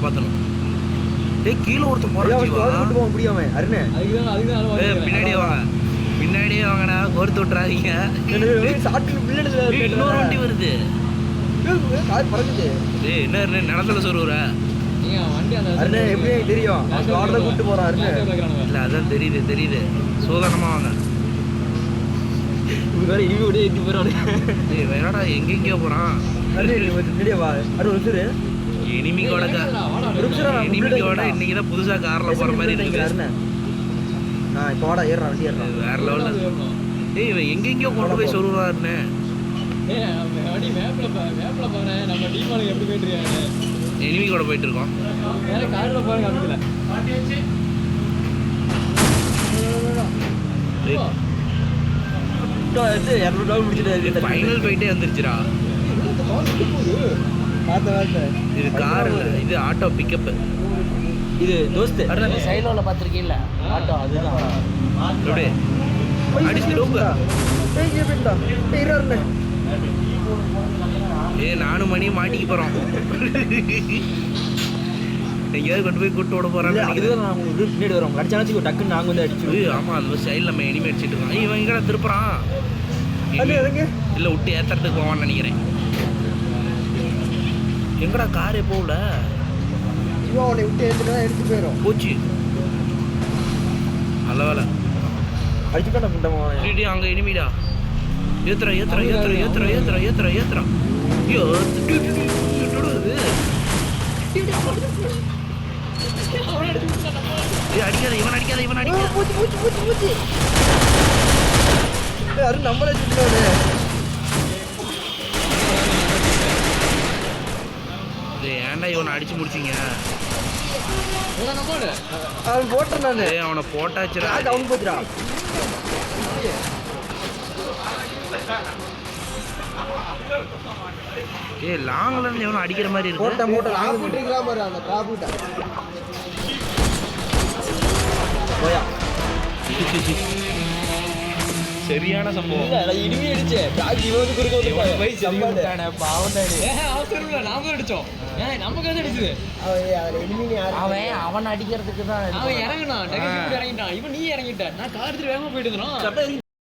காப்பாற்றணும் டேய் கீழே அவன் போகிறான் முடியாம அருணே. பின்னாடியே வாங்க. பின்னாடியே வாங்கடா கோர்த்து ஏய், இன்னொரு வண்டி வருது. கார் பறக்குது. ஏய் என்ன எப்படி எனக்கு தெரியும். கூட்டு போறான் அருணே. இல்லை அதான் தெரியுது தெரியுது. சோதனமா வாங்க. வேற இவங்க விட போறானே. எங்கெங்கேயோ வா. அருண் ஒரு இரு. எனிமிக்கோட. இன்னைக்கு தான் புதுசாக காரில் போகிற மாதிரி இருக்குது அருணே நான் இப்போ வாடா ஏறுறேன் வண்டி ஏறுறேன் வேற லெவலில் ஏய் இவன் எங்கெங்கேயோ கொண்டு போய் சொல்லுவாருன்னு வண்டி மேப்ல பா- மேப்ல பாரு நம்ம டீம் ஆளுங்க எப்படி போயிட்டு இருக்காங்க? எனிமி கூட போயிட்டு இருக்கோம். ஃபைனல் போயிட்டே வந்துருச்சுடா. இது கார் இல்லை இது ஆட்டோ பிக்கப் இது தோஸ்து. சைலோல பார்த்துருக்கீங்களா ஆட்டோ அதுதான். எப்படி அடிச்சு டோப்பு ஏ நானும் மணியும் மாட்டிக்க போகிறோம் எங்கேயாவது கொண்டு போய் கூட்டு விட போகிறாங்க அதுதான் நான் உங்களுக்கு பின்னாடி வரோம் அடிச்சாச்சு டக்குன்னு நாங்கள் வந்து அடிச்சு ஆமாம் அந்த சைடில் நம்ம எனிமே அடிச்சிட்டு இருக்கோம் இவன் எங்கடா திருப்புறான்? இல்லை விட்டு ஏற்றுறதுக்கு போவான்னு நினைக்கிறேன். எங்கடா காரே போகல இவன் அவனை விட்டு எடுத்துட்டு எடுத்து போயிடும் போச்சு. நல்ல வேலை. குண்டமா டிடி அங்க எனிமிடா ஏத்துறா ஏத்துறா ஏத்துறா ஏத்துறா ஏத்துறா ஏத்துறா ஏத்துறா. ஐயோ அடிக்காத இவன் அடிக்காத இவன் அடிக்காத. நம்மளே சுட்டுறானே ஏன்டா இவனை அடிச்சு முடிச்சீங்க? அவன் போட்டேன் நான். ஏய் அவனை போட்டாச்சுடா. அவன் போச்சுடா. ஏய் லாங்ல இருந்து இவனை அடிக்கிற மாதிரி இருக்கு? போட்டேன் போட்டேன். நாங்கள் போட்டுருக்கிறா பாரு அந்த ட்ராப் போயா. சரியான சம்பவம். இனிமே அடிச்சே ட்ராக் இவனுக்கு குறுக்க வந்து போய் பாவம் ஏ அவசரம் இல்ல நாம அடிச்சோம் நமக்கு வந்து அடிச்சது அவன் அவன் அவன் அடிக்கிறதுக்கு தான் அவன் இறங்கினான் டக்கு இறங்கிட்டான். இவன் நீ இறங்கிட்ட. நான் கார் எடுத்துட்டு வேகமா போயிட்டு